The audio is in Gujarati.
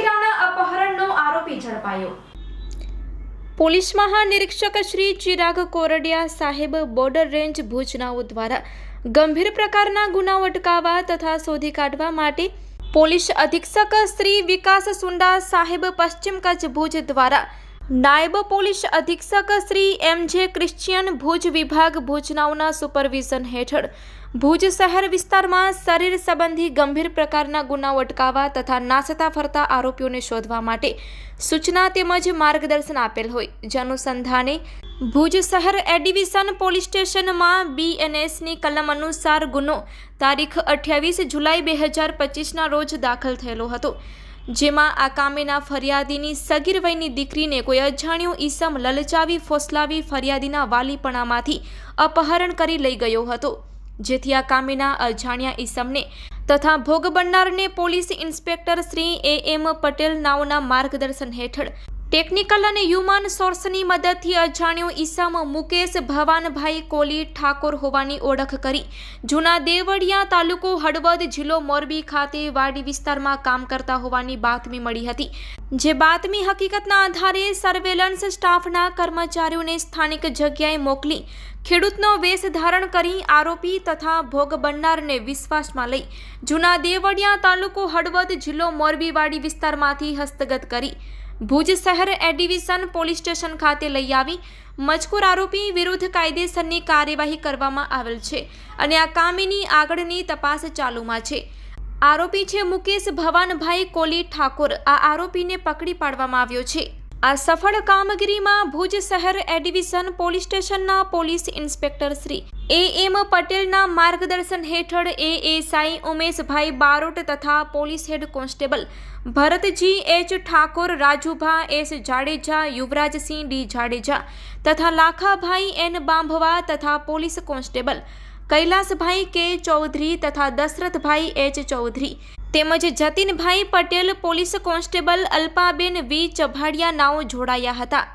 સગીરાના અપહરણનો આરોપી ઝડપાયો. પોલીસ મહાનિરીક્ષક શ્રી ચિરાગ કોરડિયા સાહેબ બોર્ડર રેન્જ ભુજનાઓ દ્વારા ગંભીર પ્રકારના ગુનાઓ અટકાવવા તથા શોધી કાઢવા માટે પોલીસ અધિક્ષક શ્રી વિકાસ સુંડા સાહેબ પશ્ચિમ કચ્છ ભુજ દ્વારા નાયબ પોલીસ અધિક્ષક શ્રી એમ જે ક્રિશ્ચિયન ભુજ વિભાગ ભુજનાઓના સુપરવિઝન હેઠળ. ભુજ શહેર વિસ્તારમાં શરીર સંબંધી ગંભીર પ્રકારના ગુનાઓ અટકાવવા તથા નાસતા ફરતા આરોપીઓને શોધવા માટે સૂચના તેમજ માર્ગદર્શન આપેલ હોય. જે અનુસંધાને ભુજ શહેર એ પોલીસ સ્ટેશનમાં બીએનએસની કલમ અનુસાર ગુનો તારીખ અઠ્યાવીસ જુલાઈ બે હજાર પચીસના રોજ દાખલ થયેલો હતો. જેમાં આ કામેના ફરિયાદીની સગીર વયની દીકરીને કોઈ અજાણ્યું ઈસમ લલચાવી ફોસલાવી ફરિયાદીના વાલીપણામાંથી અપહરણ કરી લઈ ગયો હતો. જેથી આ કામેના અજાણ્યા ઈસમને તથા ભોગ બનનારને police inspector Shri A M Patel નાઓના માર્ગદર્શન હેઠળ ટેકનિકલ અને હ્યુમન સોર્સની મદદથી અજાણ્યો ઈસમ મુકેશ ભવાનભાઈ કોલી ઠાકોર હોવાની ઓળખ કરી. જૂના દેવળિયા તાલુકો હળવદ જિલ્લો મોરબી ખાતે વાડી વિસ્તારમાં કામ કરતા હોવાની બાતમી મળી હતી. જે બાતમી હકીકતના આધારે સર્વેલન્સ સ્ટાફના કર્મચારીઓને સ્થાનિક જગ્યાએ મોકલી, ખેડૂતનો વેશ ધારણ કરી આરોપી તથા ભોગ બનનારને વિશ્વાસમાં લઈ જૂના દેવળિયા તાલુકો હળવદ જિલ્લો મોરબીવાડી વિસ્તારમાંથી હસ્તગત કરી. ભુજ શહેર એ પોલીસ સ્ટેશન ખાતે લઈ આવી મજકૂર આરોપી વિરુદ્ધ કાયદેસરની કાર્યવાહી કરવામાં આવેલ છે અને આ કામીની આગળની તપાસ ચાલુમાં છે. આરોપી છે મુકેશ ભવાનભાઈ કોલી ઠાકોર. આ આરોપીને પકડી પાડવામાં આવ્યો છે. આ સફળ કામગીરીમાં ભુજ શહેર એ પોલીસ સ્ટેશનના police inspector Shri A M પટેલના માર્ગદર્શન હેઠળ એ એસઆઈ ઉમેશભાઈ બારોટ તથા police head constable Bharatji H Thakor, Rajubha S Jadeja, Yuvrajsinh D Jadeja તથા લાખાભાઈ એન બાંભવા તથા પોલીસ કોન્સ્ટેબલ કૈલાસભાઈ કે ચૌધરી તથા દશરથભાઈ એચ ચૌધરી તેમજ જતીનભાઈ Patel police constable Alpaben V Chabhadiya નાઓ જોડાયા હતા.